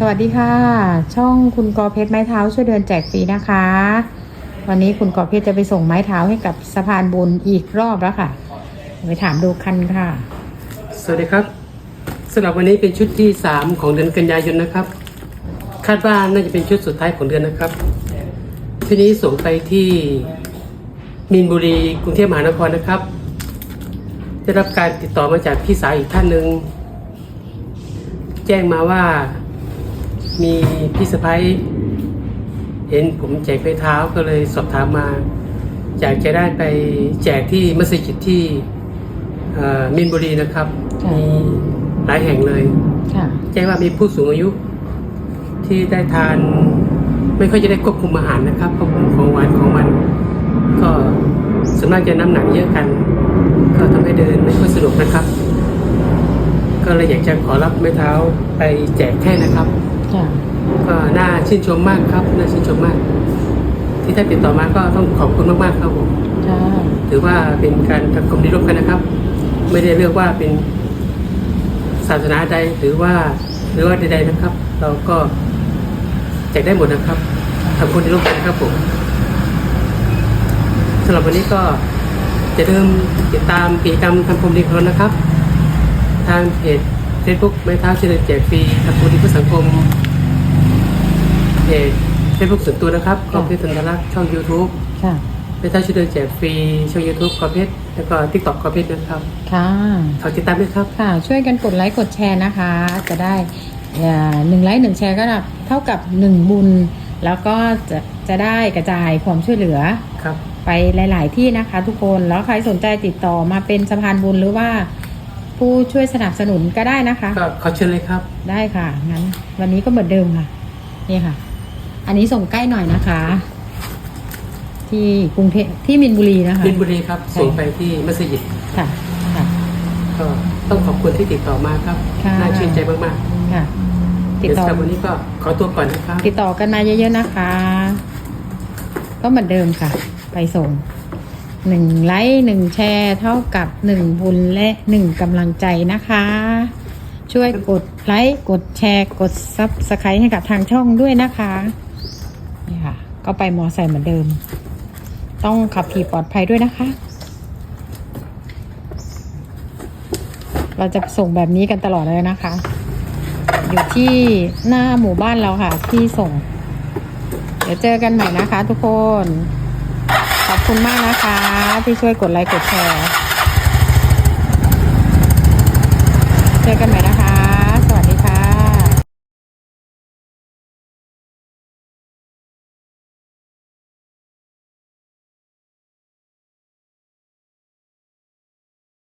สวัสดีค่ะ ช่องคุณกอเพชรไม้เท้าช่วยเดินแจกฟรีนะคะ วันนี้คุณกอเพชรจะไปส่งไม้เท้าให้กับสะพานบุญอีกรอบแล้วค่ะ ไปถามดูคันค่ะ สวัสดีครับสำหรับวันนี้เป็นชุดที่ 3 ของเดือนกันยายนนะครับ คาดว่าน่าจะเป็นชุดสุดท้ายของเดือนนะครับ ทีนี้ส่งไปที่มีนบุรีกรุงเทพมหานครนะครับ ได้รับการติดต่อมาจากพี่สาวอีกท่านหนึ่งแจ้งมาว่า มีพี่สะพ้ายเห็นผมแจกไม้เท้าก็เลยสอบถามมาอยากจะได้ไปแจกที่มัสยิดที่เอ่อมินบุรีนะครับค่ะมีหลายแห่งเลยค่ะแจ้งว่ามีผู้สูงอายุ ที่ได้ทาน ไม่ค่อยจะได้ควบคุมอาหารนะครับควบคุมของหวานของมัน ก็ส่วนมากจะน้ำหนักเยอะกัน ก็ทำให้เดินไม่ค่อยสะดวกนะครับ ก็เลยอยากจะขอรับไม้เท้าไปแจกให้นะครับค่ะ ก็น่าชื่นชมมากครับ น่าชื่นชมมาก ที่ท่านติดต่อมาก็ต้องขอบคุณมากๆครับผมค่ะถือว่าเป็นการทำความดีร่วมกันนะครับ ไม่ได้เลือกว่าเป็นศาสนาใดหรือว่าหรือว่าใดๆนะครับ เราก็แจกได้หมดนะครับทำความดีร่วมกันครับผมสำหรับวันนี้ก็จะเริ่มติดตามกิจกรรมทำความดีของเรานะครับ ทางเพจ Facebook ไม้เท้าเฉลิมแจกฟรีทำความดีเพื่อสังคมเพจ Facebook ส่วนตัวนะครับกองเพชรธันรักษ์ช่อง YouTube ค่ะ ไม่ถ้าช่วยเดินแจกฟรีช่องยูทูบคอเพชรแล้วก็ทิกตอกคอเพชรนะครับค่ะฝากติดตามด้วยครับค่ะ ช่วยกันกดไลค์กดแชร์นะคะ จะได้อ่าหนึ่งไลค์หนึ่งแชร์ก็เท่ากับหนึ่งบุญ แล้วก็จะจะได้กระจายความช่วยเหลือครับ ไปหลาย ๆ ที่นะคะ ทุกคนแล้วใครสนใจติดต่อมาเป็นสะพานบุญหรือว่า ผู้ช่วยสนับสนุนก็ได้นะคะ ก็ขอเชิญเลยครับ ได้ค่ะงั้น วันนี้ก็เหมือนเดิมค่ะ นี่ค่ะ อันนี้ส่งใกล้หน่อยนะคะ ที่กรุงเทพที่มินบุรีนะคะ บินบุรีครับใช่ส่งไปที่มัสยิดค่ะ ค่ะ ก็ต้องขอบคุณที่ติดต่อมาครับ ค่ะ น่าชื่นใจมากค่ะ ๆติดเดี๋ยวต่อสำหรับวันนี้ก็ขอตัวก่อนนะครับ ติดต่อกันมาเยอะๆนะคะ ก็เหมือนเดิมค่ะ ไปส่ง หนึ่งไลค์หนึ่งแชร์เท่ากับหนึ่งบุญและหนึ่งกำลังใจนะคะ ช่วยกดไลค์กดแชร์กดซับสไครต์ให้กับทางช่องด้วยนะคะนี่ค่ะ ก็ไปมอไซค์เหมือนเดิม ต้องขับขี่ปลอดภัยด้วยนะคะ เราจะส่งแบบนี้กันตลอดเลยนะคะ อยู่ที่หน้าหมู่บ้านเราค่ะ ที่ส่ง เดี๋ยวเจอกันใหม่นะคะทุกคน ขอบคุณมากนะคะ ที่ช่วยกดไลค์กดแชร์ เจอกันใหม่นะคะ